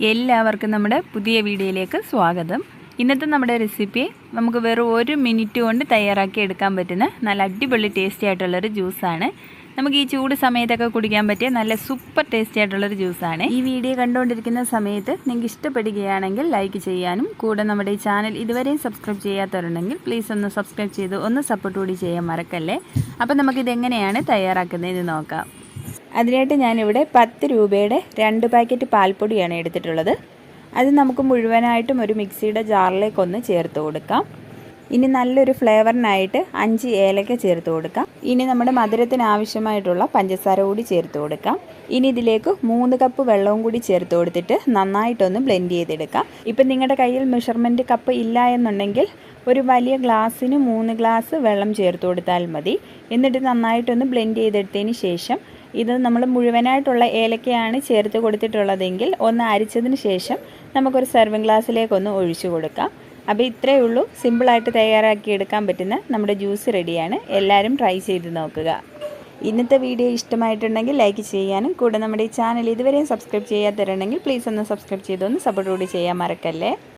എല്ലാവർക്കും നമ്മുടെ പുതിയ വീഡിയോയിലേക്ക് സ്വാഗതം. ഇന്നത്തെ നമ്മുടെ റെസിപ്പി നമുക്ക് വെറും ഒരു മിനിറ്റ് കൊണ്ട് തയ്യാറാക്കി എടുക്കാൻ പറ്റുന്ന നല്ല അടിപൊളി ടേസ്റ്റി ആയിട്ടുള്ളൊരു ജ്യൂസാണ് നമുക്ക് ഈ ചൂട് സമയത്തൊക്കെ കുടിക്കാൻ പറ്റിയ നല്ല സൂപ്പർ ടേസ്റ്റി ആയിട്ടുള്ളൊരു ജ്യൂസാണ് ഈ വീഡിയോ കണ്ടുകൊണ്ടിരിക്കുന്ന സമയത്ത് നിങ്ങൾക്ക് ഇഷ്ടപ്പെടുകയാണെങ്കിൽ ലൈക്ക് ചെയ്യാനും കൂടെ നമ്മുടെ ഈ ചാനൽ ഇതുവരെയും സബ്സ്ക്രൈബ് ചെയ്യാത്തവരുണ്ടെങ്കിൽ പ്ലീസ് ഒന്ന് സബ്സ്ക്രൈബ് ചെയ്ത് ഒന്ന് സപ്പോർട്ട് കൂടി ചെയ്യാൻ മറക്കല്ലേ? അപ്പോൾ നമുക്കിതെങ്ങനെയാണ് തയ്യാറാക്കുന്നതെന്ന് നോക്കാം. അതിനായിട്ട് ഞാനിവിടെ പത്ത് രൂപയുടെ രണ്ട് പാക്കറ്റ് പാൽപ്പൊടിയാണ് എടുത്തിട്ടുള്ളത്. അത് നമുക്ക് മുഴുവനായിട്ടും ഒരു മിക്സിയുടെ ജാറിലേക്കൊന്ന് ചേർത്ത് കൊടുക്കാം. ഇനി നല്ലൊരു ഫ്ലേവറിനായിട്ട് അഞ്ച് ഏലക്ക ചേർത്ത് കൊടുക്കാം. ഇനി നമ്മുടെ മധുരത്തിന് ആവശ്യമായിട്ടുള്ള പഞ്ചസാര കൂടി ചേർത്ത് കൊടുക്കാം. ഇനി ഇതിലേക്ക് മൂന്ന് കപ്പ് വെള്ളവും കൂടി ചേർത്ത് കൊടുത്തിട്ട് നന്നായിട്ടൊന്ന് ബ്ലെൻഡ് ചെയ്തെടുക്കാം. ഇപ്പം നിങ്ങളുടെ കയ്യിൽ മെഷർമെന്റ് കപ്പ് ഇല്ല എന്നുണ്ടെങ്കിൽ ഒരു വലിയ ഗ്ലാസ്സിന് മൂന്ന് ഗ്ലാസ് വെള്ളം ചേർത്ത് കൊടുത്താൽ മതി. എന്നിട്ട് നന്നായിട്ടൊന്ന് ബ്ലെൻഡ് ചെയ്തെടുത്തതിന് ശേഷം ഇത് നമ്മൾ മുഴുവനായിട്ടുള്ള ഏലക്കയാണ് ചേർത്ത് കൊടുത്തിട്ടുള്ളതെങ്കിൽ ഒന്ന് അരിച്ചതിന് ശേഷം നമുക്കൊരു സെർവിങ് ഗ്ലാസ്സിലേക്കൊന്ന് ഒഴിച്ചു കൊടുക്കാം. അപ്പോൾ ഇത്രയേ ഉള്ളൂ. സിമ്പിളായിട്ട് തയ്യാറാക്കി എടുക്കാൻ പറ്റുന്ന നമ്മുടെ ജ്യൂസ് റെഡിയാണ് എല്ലാവരും ട്രൈ ചെയ്ത് നോക്കുക. ഇന്നത്തെ വീഡിയോ ഇഷ്ടമായിട്ടുണ്ടെങ്കിൽ ലൈക്ക് ചെയ്യാനും കൂടെ നമ്മുടെ ഈ ചാനൽ ഇതുവരെയും സബ്സ്ക്രൈബ് ചെയ്യാത്തവരുണ്ടെങ്കിൽ പ്ലീസ് ഒന്ന് സബ്സ്ക്രൈബ് ചെയ്തൊന്ന് സപ്പോർട്ട് കൂടി ചെയ്യാൻ മറക്കല്ലേ?